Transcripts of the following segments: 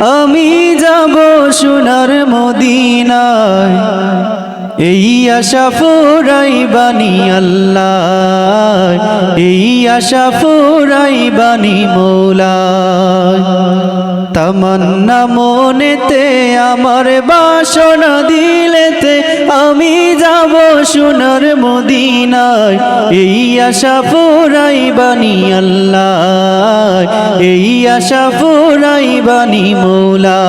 আমি যাব সোনার মদিনায়। এই আশা ফুরাই বানি আল্লাহ। এই আশা ফুরাই বানি মৌলা তামান্না মনেতে আমার বাসনা দিলেতে আমি যাব সোনার মদিনায়। এই আশা ফুরাই বানি আল্লাহ। আশা ফোরাই বানি মৌলা।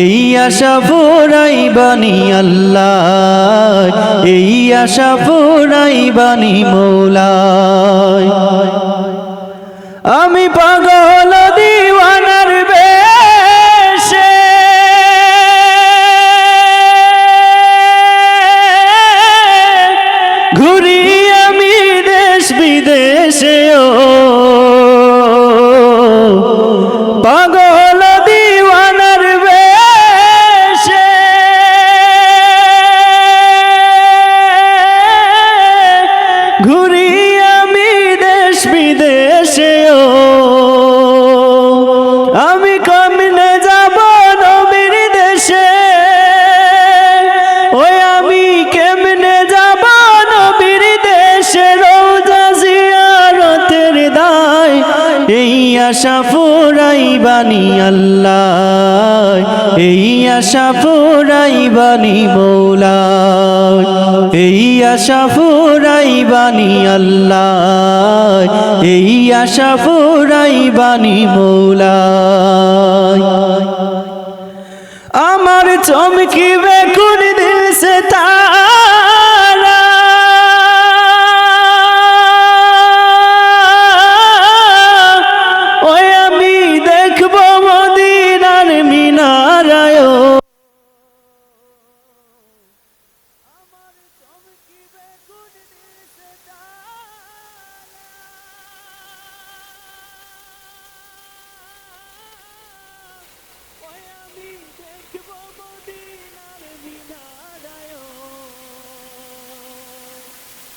এই আশা ফোরাই বানি আল্লাহ। এই আশা ফোরাই বানি মৌলা। আমি পাগল আশা ফুরাই বানি আল্লাহ, এই আশা ফুরাই বানি মৌলা এই আশা ফুরাই বানি আল্লাহ, এই আশা ফুরাই বানি মৌলা আমার চমকিবে কোন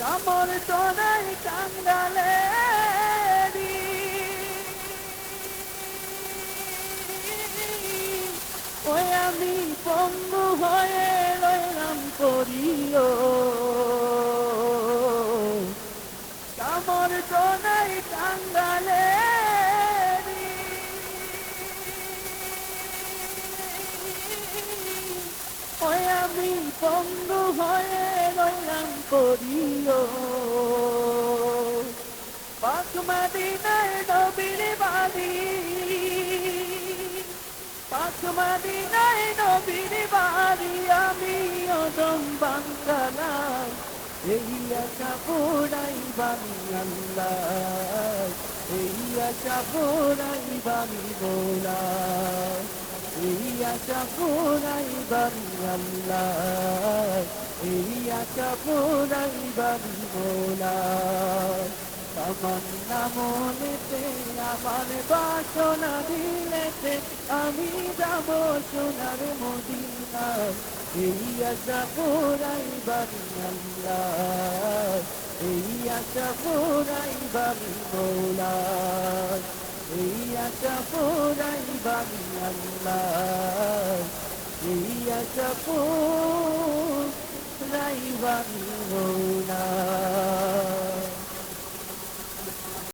কামর তোরাই কাঙ্গালে ওই আমি পঙ্গু হয়ে রইলাম করিও। করিও। পাক মাদিনায় নবীর বাড়ি পাক মাদিনায় নবীর বাড়ি আমি অদম বাঙ্গালায় এই আশা পুরাই বাণী আল্লাহ। এই আশা পুরাই বাণী বোলা এই আশা পুরাই বাণী আল্লাহ। আশা পুরাই বাণী বোলা তামান্না মনেতে আমার বাসনা দিলেতে আমি যাব সোনার মদিনা এই আশা পুরাই বাণী আল্লাহ এই আশা পুরাই বাণী মৌলা এই আশা পুরাই বাণী আল্লাহ এই আশা পুরাই বাণী মৌলা